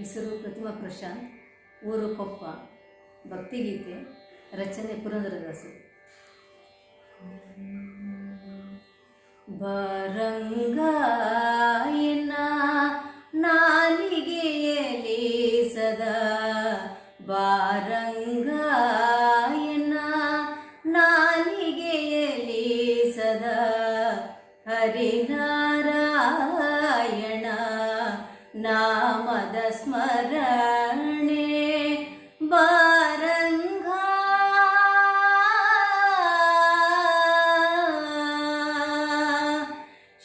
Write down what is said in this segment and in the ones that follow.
ಹೆಸರು ಪ್ರತಿಮಾ ಪ್ರಶಾಂತ್, ಊರು ಕೊಪ್ಪ. ಭಕ್ತಿಗೀತೆ ರಚನೆ ಪುರಂದರದಾಸು. ಬರಂಗಾಯನ ನಾಲಿಗೆಯಲಿ ಸದಾ. ಬಾರಂಗಾಯನ ನಾಲಿಗೆಯಲಿ ಸದಾ. ಹರಿನಾರಾಯಣ ನಾಮದ ಸ್ಮರಣೆ ಬಾರಂಗ.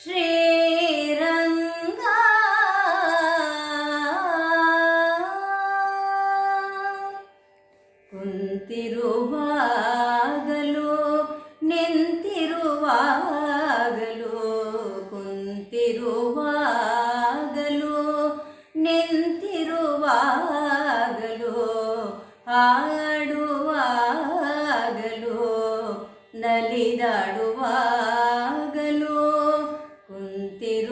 ಶ್ರೀರಂಗ. ಕುಂತಿರುವಾಗಲು ನಿಂತಿರುವಾಗಲು ಹಾಡುವಾಗಲು ನಲಿದಾಡುವಾಗಲು ಕುಂತಿರುವಾಗಲು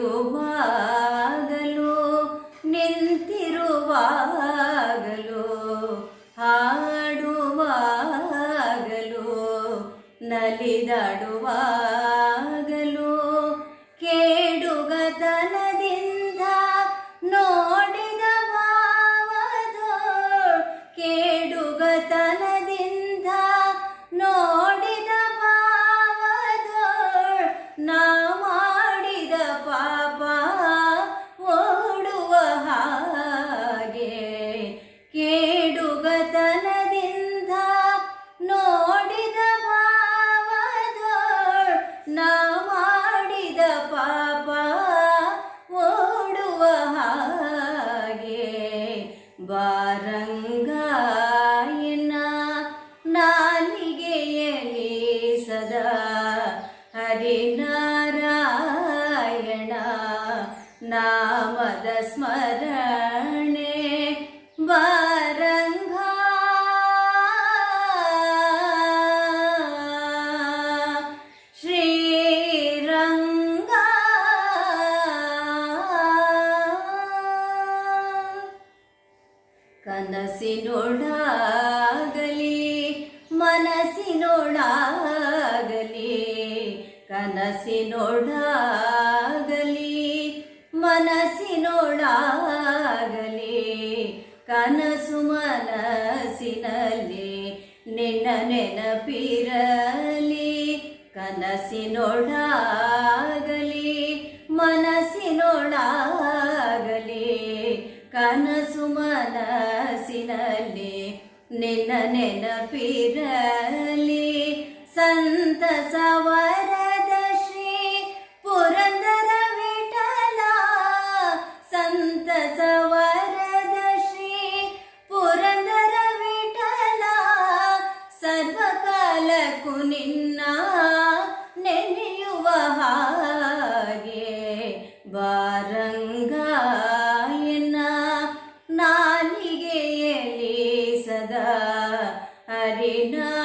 ನಿಂತಿರುವಾಗಲು ಹಾಡುವಾಗಲು ನಲಿದಾಡುವಾಗಲು ಕೇಡುಗತನದಿಂದ ನಾಮದ ಸ್ಮರಣೆ ಬಾರಂಗ. ಶ್ರೀರಂಗ. ಕನಸಿನೊಡಾಗಲಿ ಮನಸ್ಸಿನೊಡಾಗಲಿ ಕನಸಿನೊಳಾಗಲಿ ನಿನ್ನ ನೆನಪಿರಲಿ ಕನಸಿನೊಳಾಗಲಿ ಮನಸ್ಸಿನೊಳಾಗಲಿ ಕನಸು ಮನಸ್ಸಿನಲ್ಲಿ ನಿನ್ನ ನೆನಪಿರಲಿ. ಸಂತಸ ಸರ್ವಕಾಲಕ್ಕೂ ನಿನ್ನ ನೆನೆಯುವ ಹಾಗೆ ಬಾರಂಗಾಯನ ನಾಲಿಗೆಯಲ್ಲಿ ಸದಾ ಹರಿನಾರಾಯಣ